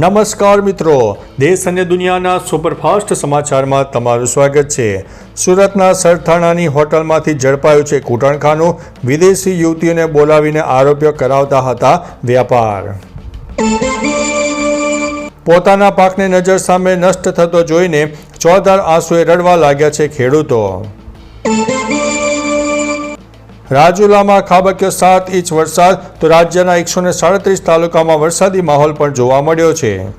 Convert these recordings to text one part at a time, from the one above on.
નમસ્કાર મિત્રો. દેશ અને દુનિયાના સુપરફાસ્ટ સમાચારમાં તમારું સ્વાગત છે. સુરતના સરથાણાની હોટલમાંથી ઝડપાયું છે કૂટણખાનું. વિદેશી યુવતીઓને બોલાવીને આરોપીઓ કરાવતા હતા વ્યાપાર. પોતાના પાકને નજર સામે નષ્ટ થતો જોઈને ચોધાર આંસુએ રડવા લાગ્યા છે ખેડૂતો. રાજુલામાં ખાબક્યો સાત ઇંચ વરસાદ, તો રાજ્યના એકસો સાડત્રીસ તાલુકામાં વરસાદી માહોલ પણ જોવા મળ્યો છે.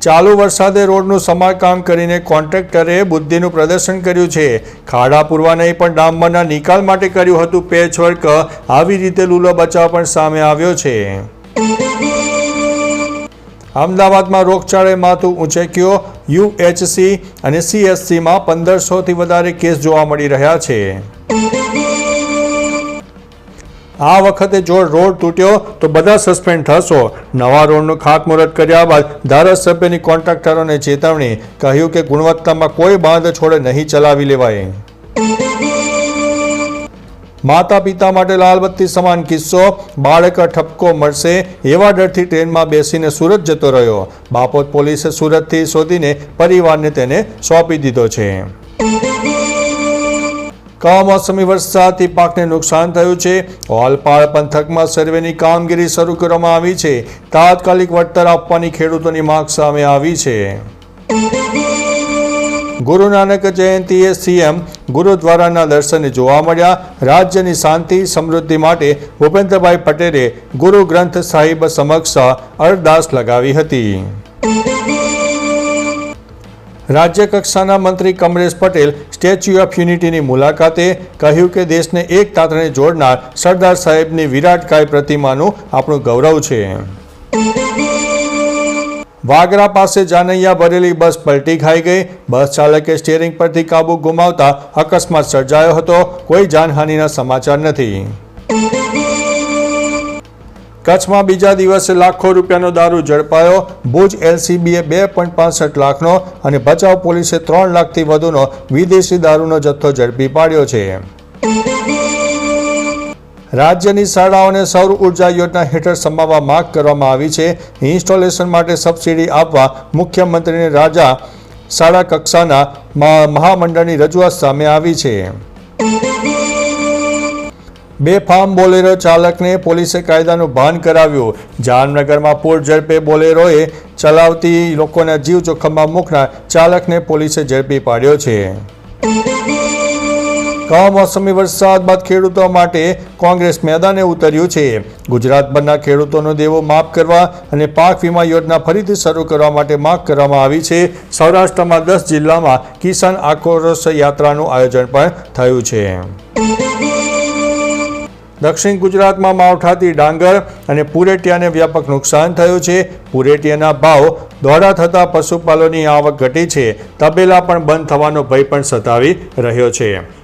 ચાલુ વરસાદે રોડનું સમારકામ કરીને કોન્ટ્રાક્ટરે બુદ્ધિનું પ્રદર્શન કર્યું છે. ખાડા પૂરવા પણ ડામરના નિકાલ માટે કર્યું હતું પેચવર્ક. આવી રીતે લૂલો બચાવ પણ સામે આવ્યો છે. અમદાવાદમાં રોગચાળે માથું ઊંચક્યો. યુએચસી અને સીએસસીમાં પંદરસોથી વધારે કેસ જોવા મળી રહ્યા છે. આ વખતે જો રોડ તૂટ્યો તો બધા સસ્પેન્ડ થશો. નવા રોડનું ખાતમુહૂર્ત કર્યા બાદ ધારાસભ્યની કોન્ટ્રાક્ટરોને ચેતવણી, કહ્યું કે ગુણવત્તામાં કોઈ બાંધ છોડે નહીં ચલાવી લેવાય. માતા પિતા માટે લાલબત્તી સમાન કિસ્સો. બાળક ઠપકો મળશે. એવા ડરથી ટ્રેનમાં બેસીને સુરત જતો રહ્યો. બાપોદ પોલીસે સુરતથી શોધીને પરિવારને તેને સોંપી દીધો છે. કમોસમી વરસાદથી પાકને નુકસાન થયું છે. ઓલપાડ પંથકમાં સર્વેની કામગીરી શરૂ કરવામાં આવી છે. તાત્કાલિક વળતર આપવાની ખેડૂતોની માંગ સામે આવી છે. ગુરુ નાનક જયંતિએ સીએમ ગુરુદ્વારાના દર્શને જોવા મળ્યા. રાજ્યની શાંતિ, સમૃદ્ધિ માટે ભૂપેન્દ્રભાઈ પટેલે ગુરુ ગ્રંથ સાહિબ સમક્ષ અરદાસ લગાવી હતી. રાજ્ય કક્ષાના મંત્રી કમલેશ પટેલ સ્ટેચ્યુ ઓફ યુનિટીની મુલાકાતે કહ્યું કે દેશને એક તાતણે જોડનાર સરદાર સાહેબની વિરાટકાય પ્રતિમાનું આપણું ગૌરવ છે. વાગરા પાસે જાનૈયા ભરેલી બસ પલટી ખાઈ ગઈ. બસ ચાલકે સ્ટીયરિંગ પરથી કાબુ ગુમાવતા અકસ્માત સર્જાયો હતો. કોઈ જાનહાનિના સમાચાર નથી. કચ્છમાં બીજા દિવસે લાખો રૂપિયાનો દારૂ ઝડપાયો. ભુજ એલસીબીએ બે પોઈન્ટ પાસઠ લાખનો અને ભચાઉ પોલીસે ત્રણ લાખથી વધુનો વિદેશી દારૂનો જથ્થો ઝડપી પાડ્યો છે. રાજ્યની શાળાઓને સૌર ઊર્જા યોજના હેઠળ સમાવવા માંગ કરવામાં આવી છે. ઇન્સ્ટોલેશન માટે સબસિડી આપવા મુખ્યમંત્રીને રાજા શાળા કક્ષાના મહામંડળની રજૂઆત સામે આવી છે. બેફામ બોલેરો ચાલકને પોલીસે કાયદાનું ભાન કરાવ્યું. જામનગરમાં પૂર ઝડપે બોલેરોએ ચલાવતી લોકોના જીવ જોખમમાં મૂકનાર ચાલકને પોલીસે ઝડપી પાડ્યો છે. કમોસમી વરસાદ બાદ ખેડૂતો માટે કોંગ્રેસ મેદાને ઉતર્યું છે. ગુજરાતભરના ખેડૂતોનો દેવો માફ કરવા અને પાક વીમા યોજના ફરીથી શરૂ કરવા માટે માંગ કરવામાં આવી છે. સૌરાષ્ટ્રમાં દસ જિલ્લામાં કિસાન આક્રોશ યાત્રાનું આયોજન પણ થયું છે. દક્ષિણ ગુજરાતમાં માવઠાથી ડાંગર અને પુરેટિયાને વ્યાપક નુકસાન થયું છે. પુરેટિયાના ભાવ દોડા થતાં પશુપાલોની આવક ઘટી છે. તબેલા પણ બંધ થવાનો ભય પણ સતાવી રહ્યો છે.